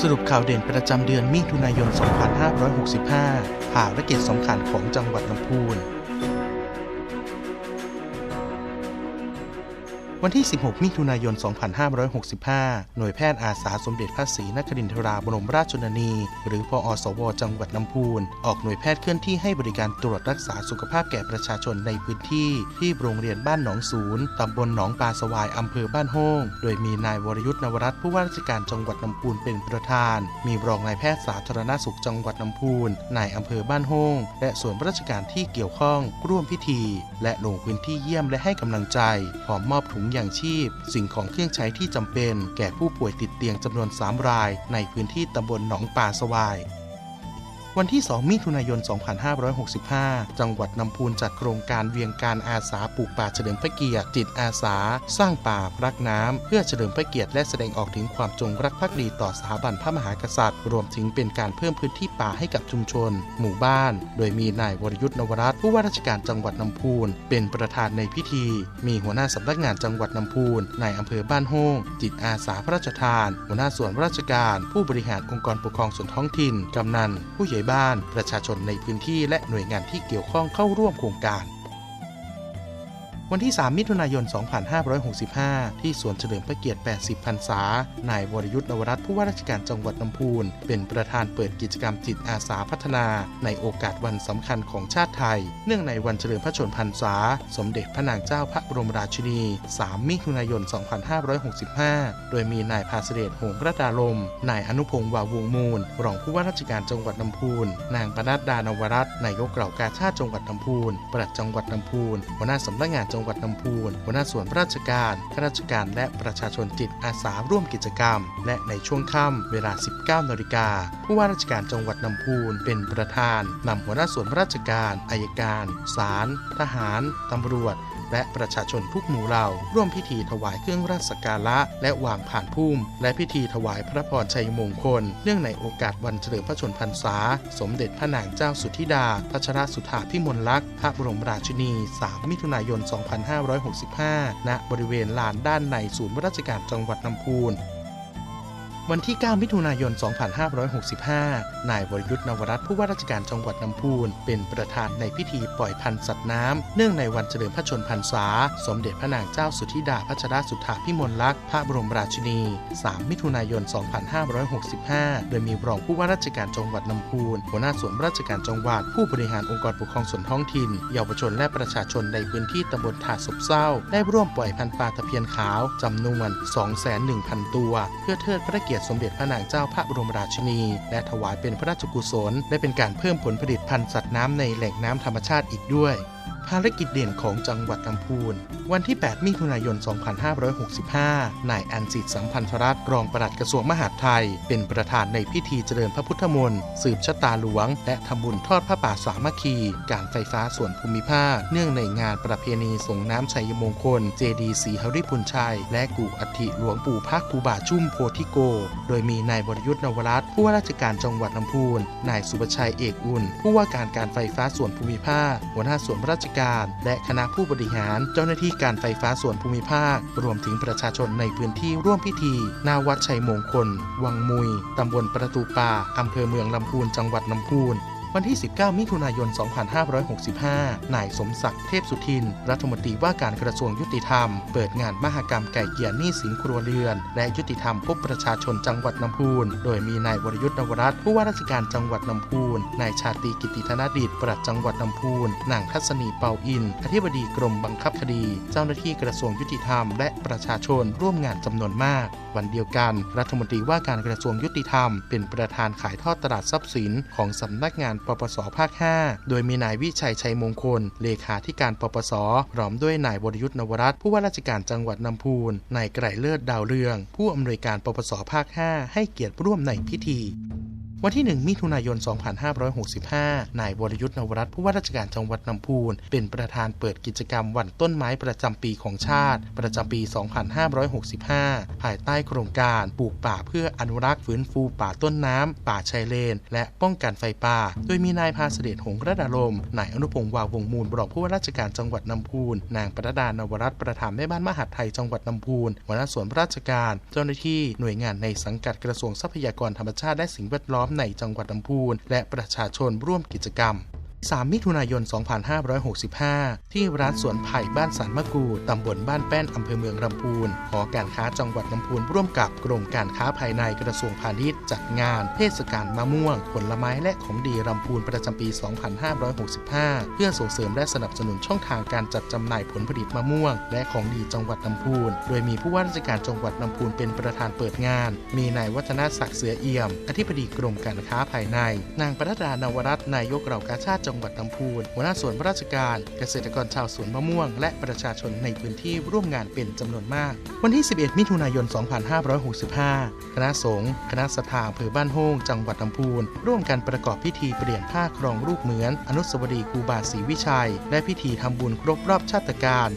สรุปข่าวเด่นประจำเดือนมิถุนายน 2565 ภารกิจสำคัญของจังหวัดลำพูน วันที่ 16 มิถุนายน 2565 หน่วยแพทย์อาสาสมเด็จพระศรีนครินทราบรมราชชนนี หรือพอสว จังหวัดลำพูน ออกหน่วยแพทย์เคลื่อนที่ให้บริการตรวจรักษาสุขภาพแก่ประชาชนในพื้นที่ ที่โรงเรียนบ้านหนองศูนย์ตำบลหนองปลาสวายอำเภอบ้านโฮงโดยมีนายวรยุทธ์นวรัตน์ผู้ว่าราชการจังหวัดลำพูนเป็นประธาน มีรองนายแพทย์สาธารณสุขจังหวัดลำพูนนายอำเภอบ้านโฮงและส่วนราชการที่เกี่ยวข้องร่วมพิธี และลงพื้นที่เยี่ยมและให้กำลังใจพร้อมมอบถุงอย่างชีพ สิ่งของเครื่องใช้ที่จำเป็น แก่ผู้ป่วยติดเตียงจำนวน 3 ราย ในพื้นที่ตำบลหนองป่าสวาย วันที่ 2 มิถุนายน 2565 จังหวัดลำพูนจัดโครงการเวียงการอาสาปลูกป่าเฉลิมพระเกียรติจิตอาสา สร้างป่ารักน้ำ เพื่อเฉลิมพระเกียรติและแสดงออกถึงความจงรักภักดีต่อสถาบันพระมหากษัตริย์ รวมถึงเป็นการเพิ่มพื้นที่ป่าให้กับชุมชน หมู่บ้าน โดยมีนายวรยุทธ์นวรัตน์ผู้ว่าราชการจังหวัดลำพูน เป็นประธานในพิธี มีหัวหน้าสำนักงานจังหวัดลำพูนนายอำเภอบ้านโฮงจิตอาสาพระราชทาน หัวหน้าส่วนราชการ ผู้บริหารองค์กรปกครองส่วนท้องถิ่นกำนันผู้ใหญ่บ้าน ประชาชนในพื้นที่และหน่วยงานที่เกี่ยวข้องเข้าร่วมโครงการ วันที่ 3 มิถุนายน 2565 ที่สวนเฉลิมพระเกียรติ 80 พรรษา นายวรยุทธ์นวรัตน์ผู้ว่าราชการจังหวัดลำพูน เป็นประธานเปิดกิจกรรมจิตอาสาพัฒนา ในโอกาสวันสำคัญของชาติไทย เนื่องในวันเฉลิมพระชนมพรรษา สมเด็จพระนางเจ้าพระบรมราชินี 3 มิถุนายน 2565 โดยมีนายภาสเดชหงระดาลม นายอนุพงศ์วาวงมูล รองผู้ว่าราชการจังหวัดลำพูน นางปนัดดานวรัตน์นายกเหล่ากาชาติจังหวัดลำพูน ปลัดจังหวัดลำพูน หัวหน้าสำนักงานจังงหวัดลำพูนหัวหน้าส่วนราชการข้าราชการและประชาชนจิตอาสาร่วมกิจกรรม และในช่วงค่ำเวลา 19นาฬิกาผู้ว่าราชการจังหวัดลำพูนเป็นประธานนำหัวหน้าส่วนราชการอายการศาลทหารตำรวจ และประชาชนทุกหมู่เหล่า ร่วมพิธีถวายเครื่องราชสักการะ และวางผ่านพุ่ม และพิธีถวายพระพรชัยมงคล เนื่องในโอกาสวันเฉลิมพระชนมพรรษา สมเด็จพระนางเจ้าสุธิดาพัชรสุธาพิมลลักษณ์พระบรมราชินี 3 มิถุนายน 2565 ณ บริเวณลานด้านในศูนย์ราชการจังหวัดลำพูน วันที่ 9 มิถุนายน 2565 นายวรยุทธ์นวรัตน์ผู้ว่าราชการจังหวัดลำพูน เป็นประธานในพิธีปล่อยพันธุ์สัตว์น้ำ เนื่องในวันเฉลิมพระชนพรรษา สมเด็จพระนางเจ้าสุธิดาพัชรสุธาพิมลลักษณ์พระบรมราชินี 3 มิถุนายน 2565 โดยมีรองผู้ว่าราชการจังหวัดลำพูน หัวหน้าส่วนราชการจังหวัด ผู้บริหารองค์กรปกครองส่วนท้องถิ่น เยาวชนและประชาชนในพื้นที่ตำบลถาศพเศร้า ได้ร่วมปล่อยพันธุ์ปลาตะเพียนขาวจำนวน 201,000 ตัว เพื่อเทิดพระเกียรติสมเด็จพระนางเจ้าพระบรมราชินี และถวายเป็นพระราชกุศล และเป็นการเพิ่มผลผลิตพันธุ์สัตว์น้ำในแหล่งน้ำธรรมชาติอีกด้วย ภารกิจเด่นของจังหวัดลำพูน วันที่ 8 มิถุนายน 2565 นายอันสิทธิ์สัมพันธรัตน์รองปลัดกระทรวงมหาดไทย เป็นประธานในพิธีเจริญพระพุทธมนต์สืบชะตาหลวง และทำบุญทอดพระป่าสามัคคี การไฟฟ้าส่วนภูมิภาค เนื่องในงานประเพณีส่งน้ำชัยมงคล เจดีศรีหริพุนชัย และกู่อัฐิหลวงปู่พักภูบาชุ่มโพธิโก โดยมีนายวรยุทธ์นวรัตน์ผู้ว่าราชการจังหวัดลำพูน นายสุบชัยเอกอุ่น ผู้ว่าการการไฟฟ้าส่วนภูมิภาคหัวหน้าส่วนราชการและคณะผู้บริหารเจ้าหน้าที่การไฟฟ้าส่วนภูมิภาค รวมถึงประชาชนในพื้นที่ร่วมพิธีหน้าวัดชัยมงคล วังมุย ตำบลประตูป่าอำเภอเมืองลำพูนจังหวัดลำพูน วันที่ 19 มิถุนายน 2565 นายสมศักดิ์เทพสุทิน รัฐมนตรีว่าการกระทรวงยุติธรรม เปิดงานมหกรรมไก่เกลี่ยหนี้สินครัวเรือน และยุติธรรมพบประชาชนจังหวัดลำพูน โดยมีนายวรยุทธ์นวรัตน์ผู้ว่าราชการจังหวัดลำพูน นายชาตรีกิติธนดิษฐ์ปลัดจังหวัดลำพูน นางทัศนีเปาอิน อธิบดีกรมบังคับคดี เจ้าหน้าที่กระทรวงยุติธรรม และประชาชนร่วมงานจำนวนมาก วันเดียวกัน รัฐมนตรีว่าการกระทรวงยุติธรรม เป็นประธานขายทอดตลาดทรัพย์สินของสำนักงานปปสภาค 5 โดยมีนายวิชัยชัยมงคล เลขาธิการปปสพร้อมด้วยนายวรยุทธ์นวรัตผู้ว่าราชการจังหวัดลำพูนนายไกรเลิศดาวเรือง ผู้อำนวยการปปสภาค 5 ให้เกียรติร่วมในพิธี วันที่ 1 มิถุนายน 2565 นายวรยุทธ์นวรัตน์ผู้ว่าราชการจังหวัดลำพูน เป็นประธานเปิดกิจกรรมวันต้นไม้ประจำปีของชาติ ประจำปี 2565 ภายใต้โครงการปลูกป่าเพื่ออนุรักษ์ฟื้นฟูป่าต้นน้ำ ป่าชายเลน และป้องกันไฟป่า โดยมีนายพาเสด็จหงระดาลม นายอนุพงศ์วาวงมูลรองผู้ว่าราชการจังหวัดลำพูน นางประดานวรัตน์ประธานแม่บ้านมหาดไทยจังหวัดลำพูนหัวหน้าส่วนราชการ เจ้าหน้าที่หน่วยงานในสังกัดกระทรวงทรัพยากรธรรมชาติและสิ่งแวดล้อมในจังหวัดลำพูนและประชาชนร่วมกิจกรรม 3 มิถุนายน 2565 ที่ร้านสวนไผ่บ้านสันมะกู ตำบลบ้านแป้น อำเภอเมืองลำพูน หอการค้าจังหวัดลำพูนร่วมกับกรมการค้าภายในกระทรวงพาณิชย์ จัดงานเทศกาลมะม่วง ผลไม้และของดีลำพูนประจำปี 2565 เพื่อส่งเสริมและสนับสนุนช่องทางการจัดจำหน่ายผลผลิตมะม่วง และของดีจังหวัดลำพูน โดยมีผู้ว่าราชการจังหวัดลำพูนเป็นประธานเปิดงาน มีนายวัฒนศักดิ์เสือเอี่ยม อธิบดีกรมการค้าภายใน นางปรดานวรัตน์นายกเหล่ากาชาติจังหวัดลำพูนหัวหน้าส่วนราชการ เกษตรกรชาวสวนมะม่วง และประชาชนในพื้นที่ร่วมงานเป็นจำนวนมาก วันที่ 11 มิถุนายน 2565 คณะสงฆ์คณะสถาอำเภอบ้านโฮงจังหวัดลำพูน ร่วมกันประกอบพิธีเปลี่ยนผ้าครองรูปเหมือน อนุสาวรีย์ครูบาศรีวิชัย และพิธีทำบุญครบรอบชาติการ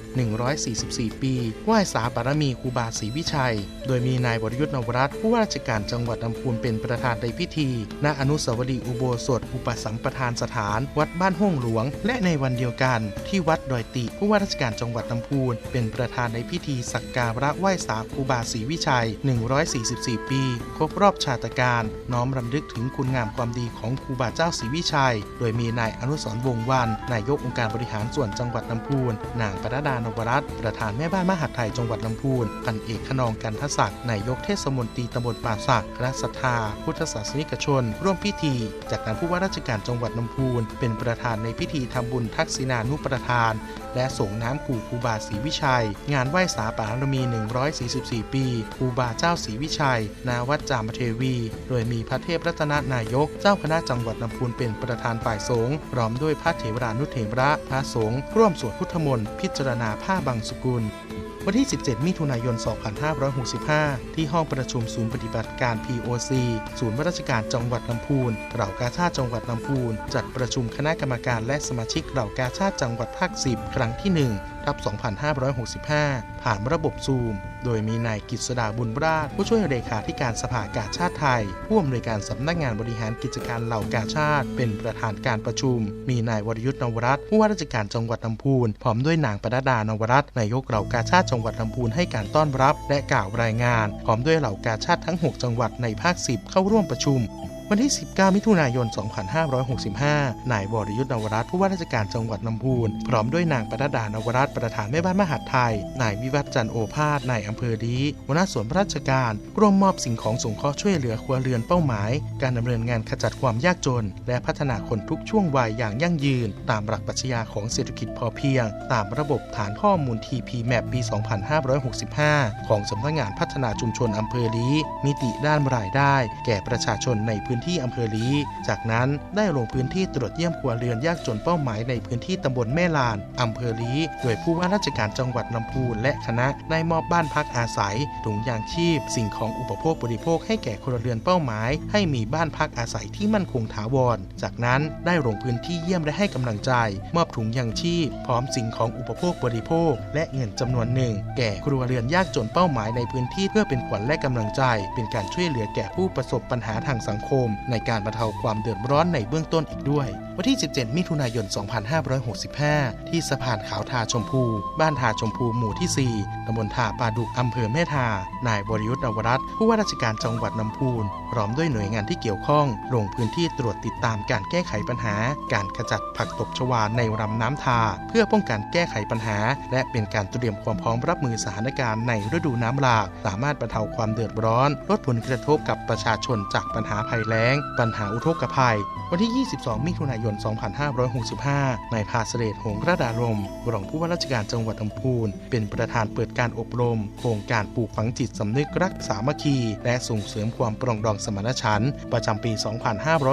144 ปีไหว้สาบารมีครูบาศรีวิชัย โดยมีนายวรยุทธ์นวรัตน์ผู้ว่าราชการจังหวัดลำพูนเป็นประธานในพิธีณอนุสาวรีย์อุโบสถ อุปสัมปทานสถานวัดบ้านห้องหลวง และในวันเดียวกัน ที่วัดดอยติผู้ว่าราชการจังหวัดลำพูน เป็นประธานในพิธีสักการะไหว้สาครูบาศรีวิชัย 144 ปี ครบรอบชาตการ น้อมรำลึกถึงคุณงามความดีของครูบาเจ้าศรีวิชัย โดยมีนายอนุสรวงศ์วัน นายกองค์การบริหารส่วนจังหวัดลำพูน นางปรดานวรัตน์ประธานแม่บ้านมหาดไทยจังหวัดลำพูน พันเอกขนองกันทศักดิ์นายกเทศมนตรีตำบลป่าสักคณะศรัทธา พุทธศาสนิกชน ร่วมพิธี จากนั้นผู้ว่าราชการจังหวัดลำพูน เป็นประธานในพิธีทำบุญทักษิณานุประทาน และส่งน้ำกู่ครูบาศรีวิชัย งานไหว้สาปารมี 144 ปีครูบาเจ้าศรีวิชัย นาวัดจามเทวี โดยมีพระเทพรัตนนายก เจ้าคณะจังหวัดลำพูนเป็นประธานฝ่ายสงฆ์พร้อมด้วยพระเถรานุเถระพระสงฆ์ร่วมสวดพุทธมนต์พิจารณาผ้าบางสกุล วันที่ 17 มิถุนายน 2565 ที่ห้องประชุมศูนย์ปฏิบัติการ POC ศูนย์ราชการจังหวัดลำพูนเหล่ากาชาติจังหวัดลำพูน จัดประชุมคณะกรรมการและสมาชิกเหล่ากาชาติจังหวัดภาค 10 ครั้งที่ 1 ทับ2565 ผ่านระบบซูม โดยมีนายกิษดาบุญราช ผู้ช่วยเลขาธิการสภากาชาติไทย ผู้อำนวยการสำนักงานบริหารกิจการเหล่ากาชาติ เป็นประธานการประชุม มีนายวรยุทธ์นวรัตน์ผู้ว่าราชการจังหวัดลำพูน พร้อมด้วยนางปรดานวรัตน์นายกเหล่ากาชาติจังหวัดลำพูนให้การต้อนรับ และกล่าวรายงาน พร้อมด้วยเหล่ากาชาติทั้ง 6 จังหวัดในภาค 10 เข้าร่วมประชุม วันที่ 19 มิถุนายน 2565 นายวรยุทธ์นวรัตน์ผู้ว่าราชการจังหวัดลำพูน พร้อมด้วยนางปรดานวรัตน์ประธานแม่บ้านมหาดไทย นายวิวัฒจันโอภาส นายอำเภอดีหัวหน้าส่วนราชการร่วมมอบสิ่งของสงเคราะห์ช่วยเหลือครัวเรือนเป้าหมาย การดำเนินงานขจัดความยากจน และพัฒนาคนทุกช่วงวัยอย่างยั่งยืน ตามหลักปรัชญาของเศรษฐกิจพอเพียง ตามระบบฐานข้อมูล TP Map ปี 2565 ของสำนักงานพัฒนาชุมชนอำเภอลีมิติด้านรายได้ แก่ประชาชนในพื้นื้นที่อำเภอลีจากนั้นได้ลงพื้นที่ตรวจเยี่ยมครัวเรือนยากจนเป้าหมายในพื้นที่ตำบลแม่ลานอำเภอลีโดยผู้ว่าราชการจังหวัดลำพูนและคณะได้มอบบ้านพักอาศัยถุงยางชีพ สิ่งของอุปโภคบริโภคให้แก่ครัวเรือนเป้าหมาย ให้มีบ้านพักอาศัยที่มั่นคงถาวร จากนั้นได้ลงพื้นที่เยี่ยมและให้กำลังใจ มอบถุงยางชีพ พร้อมสิ่งของอุปโภคบริโภค และเงินจำนวนหนึ่ง แก่ครัวเรือนยากจนเป้าหมายในพื้นที่เพื่อเป็นขวัญและกำลังใจ เป็นการช่วยเหลือแก่ผู้ประสบปัญหาทางสังคมในการบรรเทาความเดือดร้อนในเบื้องต้นอีกด้วย วันที่ 17 มิถุนายน 2565 ที่สะพานขาวทาชมพู บ้านทาชมพูหมู่ที่ 4ตำบลทาปาดุกอำเภอแม่ทา นายบริยุทธ์นวรัตผู้ว่าราชการจังหวัดลำพูน ร้อมด้วยหน่วยงานที่เกี่ยวข้องลงพื้นที่ตรวจติดตามการแก้ไขปัญหา การขจัดผักตบชวาในลำน้ำทา เพื่อป้องกันแก้ไขปัญหา และเป็นการเตรียมความพร้อมรับมือสถานการณ์ในฤดูน้ำหลาก สามารถบรรเทาความเดือดร้อน ลดผลกระทบกับประชาชนจากปัญหาภัยแล้ง ปัญหาอุทกภัย วันที่ 22 มิถุนายน 2565 นายพาสเดชหงระดารมรองผู้ว่าราชการจังหวัดลำพูน เป็นประธานเปิดการอบรม โครงการปลูกฝังจิตสำนึกรักสามัคคี และส่งเสริมความปรองดองสมานฉันท์ประจำปี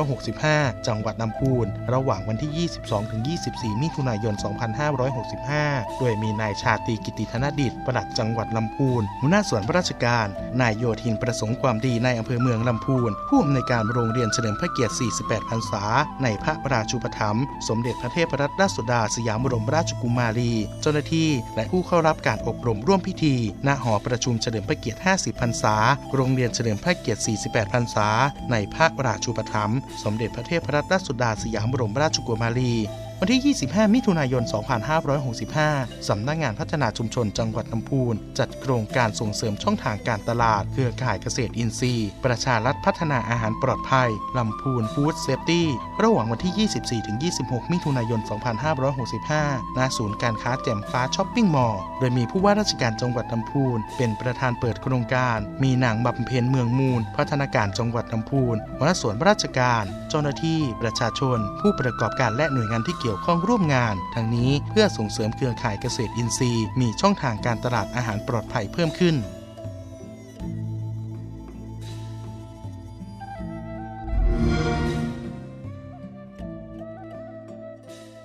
2565 จังหวัดลำพูน ระหว่างวันที่ 22-24 มิถุนายน 2565 โดยมีนายชาตรีกิติธนดิตปลัดจังหวัดลำพูนหัวหน้าส่วนราชการ นายโยธินประสงค์ความดีในอำเภอเมืองลำพูน ผู้อำนวยการโรงเรียนเฉลิมพระเกียรติ 48 พรรษา ในพระราชูปถัมภ์สมเด็จพระเทพรัตนราชสุดาสยามบรมราชกุมารี เจ้าหน้าที่และผู้เข้ารับการอบรมร่วมพิธี ณ หอประชุมเฉลิมพระเกียรติ 50 พรรษา โรงเรียนเฉลิมพระเกียรติ 48พรรษา ในพระราชูปถัมภ์สมเด็จพระเทพรัตนราชสุดาสยามบรมราชกุมารี วันที่ 25 มิถุนายน 2565 สำนักงานพัฒนาชุมชนจังหวัดลำพูน จัดโครงการส่งเสริมช่องทางการตลาด เครือข่ายเกษตรอินทรีย์ ประชารัฐพัฒนาอาหารปลอดภัยลำพูนฟู้ดเซฟตี้ระหว่างวันที่ 24-26 มิถุนายน 2565 ณ ศูนย์การค้าแจ่มฟ้าช้อปปิ้งมอลล์ โดยมีผู้ว่าราชการจังหวัดลำพูน เป็นประธานเปิดโครงการ มีนางบำเพ็ญเมืองมูล พัฒนาการจังหวัดลำพูนหัวหน้าส่วนราชการ เจ้าหน้าที่ ประชาชน ผู้ประกอบการและหน่วยงานที่เกี่ยวกี่ยวข้องร่วมงาน ทั้งนี้เพื่อส่งเสริมเครือข่ายเกษตรอินทรีย์ มีช่องทางการตลาดอาหารปลอดภัยเพิ่มขึ้น